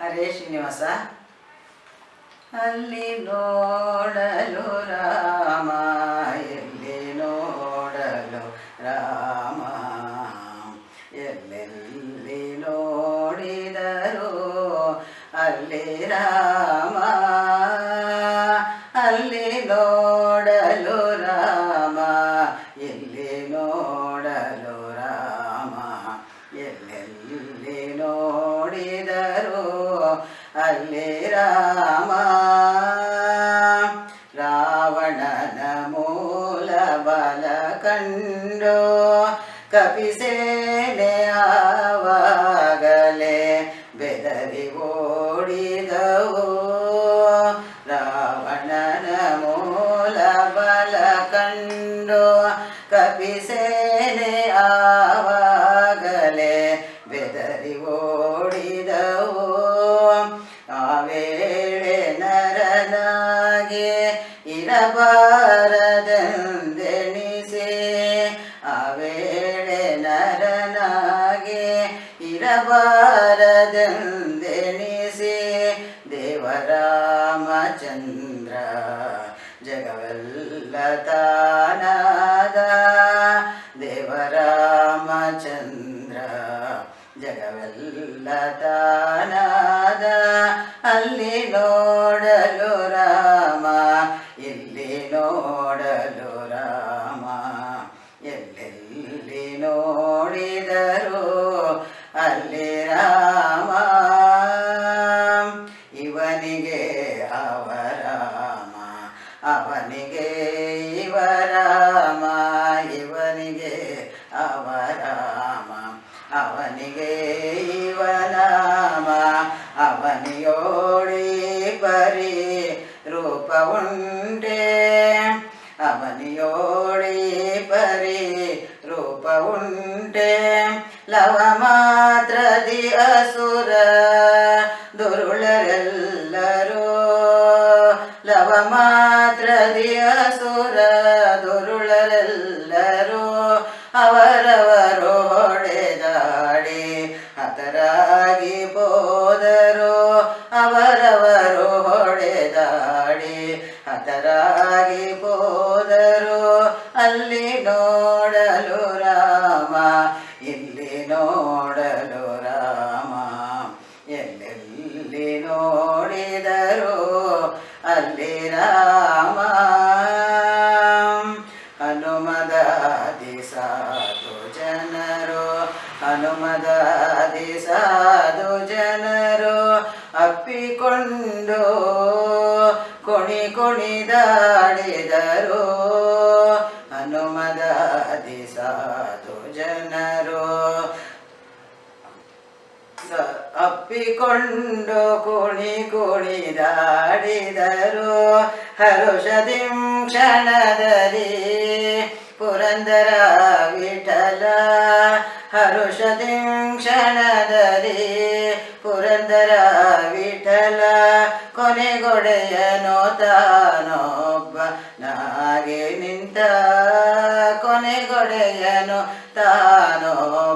ಹರೇ ಶ್ರೀನಿವಾಸ ಅಲ್ಲಿ ನೋಡಲು ರಾಮ ಎಲ್ಲಿ ನೋಡಲು ರಾಮ ಎಲ್ಲೆಲ್ಲಿ ನೋಡಿದರು ಅಲ್ಲಿ ರಾಮ ಅಲ್ಲಿ ನೋಡಲು ರಾಮ ಎಲ್ಲಿ ಅಲ್ಲಿ ರಾಮ ರಾವಣನ ಮೂಲ ಬಲ ಕಂಡು ಕಪಿಸೇನೆ ಆವಾಗಲೇ ಬೆದರಿ ಓಡಿದವು ರಾವಣನ ಮೂಲ ಬಲ ಕಂಡು ಕಪಿಸೇನೆ ಇರಬಾರದೆಂದೆಣಿಸಿ ದೇವರಾಮಚಂದ್ರ ಜಗವೆಲ್ಲ ತಾನಾದ ದೇವರಾಮಚಂದ್ರ ಜಗವೆಲ್ಲ ತಾನಾದ ಅಲ್ಲಿ ನೋಡಲು ದುರುಳರೆಲ್ಲರೂ ಅವರವರು ಹೊಡೆದಾಡಿ ಹತರಾಗಿ ಹೋದರು ಅವರವರು ಹೊಡೆದಾಡಿ ಹತರಾಗಿ ಹೋದರು ಅಲ್ಲಿ ನೋಡಲು ರಾಮ ಇಲ್ಲಿ ನೋಡಲು ರಾಮ ಎಲ್ಲೆಲ್ಲಿ ನೋಡಿದರು ಸಾಧು ಜನರು ಹನುಮದಾದಿ ಸಾಧು ಜನರು ಅಪ್ಪಿಕೊಂಡು ಕುಣಿ ಕುಣಿದಾಡಿದರು ಹನುಮದಾದಿ ಸಾಧು ಜನರು ಅಪ್ಪಿಕೊಂಡು ಕುಣಿ ಕುಣಿದಾಡಿದರು ಹರುಷದಿಂ ಕ್ಷಣದಲ್ಲಿ ಪುರಂದರ ವಿಠಲ ಹರುಷದಿಂ ಕ್ಷಣದಲ್ಲಿ ಪುರಂದರ ವಿಠಲ ಕೊನೆಗೊಡೆಯನೋ ತಾನೊಬ್ಬ ನಾಗೆ ನಿಂತ. ಕೊನೆಗೊಡೆಯನು ತಾನೊಬ್ಬನಾಗಿ